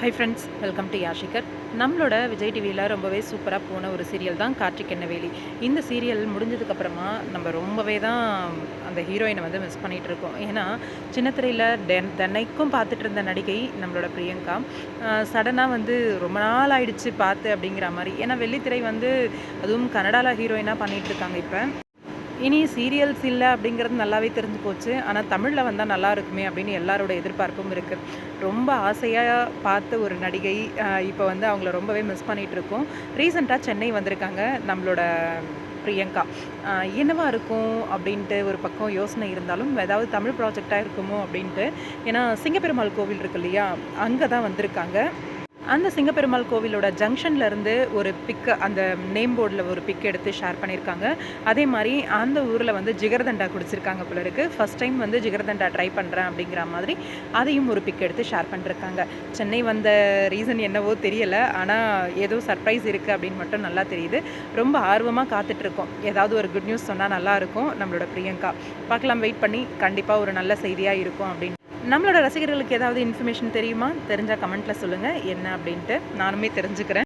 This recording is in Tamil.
ஹை ஃப்ரெண்ட்ஸ் வெல்கம் டு யாஷிகர் நம்மளோட விஜய் டிவியில் ரொம்பவே சூப்பராக போன ஒரு சீரியல் தான் கார்த்திக் என்னவேலி. இந்த சீரியல் முடிஞ்சதுக்கப்புறமா நம்ம ரொம்பவே தான் அந்த ஹீரோயினை வந்து மிஸ் பண்ணிகிட்டு இருக்கோம். ஏன்னா சின்னத்திரையில் டென் தென் தென்னைக்கும் பார்த்துட்டு இருந்த நடிகை நம்மளோட பிரியங்கா. சடனாக வந்து ரொம்ப நாள் ஆயிடுச்சு பார்த்து அப்படிங்கிற மாதிரி. ஏன்னா வெள்ளித்திரை வந்து அதுவும் கனடாவில் ஹீரோயினாக பண்ணிகிட்டு இருக்காங்க இப்போ. இனி சீரியல்ஸ் இல்லை அப்படிங்கிறது நல்லாவே தெரிஞ்சு போச்சு. ஆனால் தமிழில் வந்தால் நல்லா இருக்குமே அப்படின்னு எல்லாரோட எதிர்பார்ப்பும் இருக்குது ரொம்ப ஆசையாக பார்த்த ஒரு நடிகை இப்போ வந்து அவங்கள ரொம்பவே மிஸ் பண்ணிகிட்டு இருக்கோம். ரீசெண்டாக சென்னை வந்திருக்காங்க நம்மளோட பிரியங்கா. என்னவா இருக்கும் அப்படின்ட்டு ஒரு பக்கம் யோசனை இருந்தாலும் ஏதாவது தமிழ் ப்ராஜெக்டாக இருக்குமோ அப்படின்ட்டு. ஏன்னா சிங்கப்பெருமாள் கோவில் இருக்கு இல்லையா? அங்கே தான் வந்திருக்காங்க. அந்த சிங்கப்பெருமாள் கோவிலோட ஜங்ஷன்ல இருந்து ஒரு பிக்கு அந்த நேம் போர்டில் ஒரு பிக் எடுத்து ஷேர் பண்ணியிருக்காங்க. அதே மாதிரி அந்த ஊரில் வந்து ஜிகர்தண்டா குடிச்சிருக்காங்க போல இருக்கு. ஃபர்ஸ்ட் டைம் வந்து ஜிகர்தண்டா ட்ரை பண்ணுறேன் அப்படிங்கிற மாதிரி அதையும் ஒரு பிக் எடுத்து ஷேர் பண்ணிருக்காங்க. சென்னை வந்த ரீசன் என்னவோ தெரியல. ஆனால் ஏதோ சர்ப்ரைஸ் இருக்குது அப்படின்னு மட்டும் நல்லா தெரியுது. ரொம்ப ஆர்வமாக காத்துட்ருக்கோம். ஏதாவது ஒரு குட் நியூஸ் சொன்னால் நல்லா இருக்கும். நம்மளோட பிரியங்கா. பார்க்கலாம் வெயிட் பண்ணி கண்டிப்பாக ஒரு நல்ல செய்தியாக இருக்கும் அப்படின்னு நம்மளோட ரசிகர்களுக்கு ஏதாவது இன்ஃபர்மேஷன் தெரியுமா? தெரிஞ்சால் கமெண்ட்டில் சொல்லுங்கள் என்ன அப்படின்ட்டு நானுமே தெரிஞ்சுக்கிறேன்.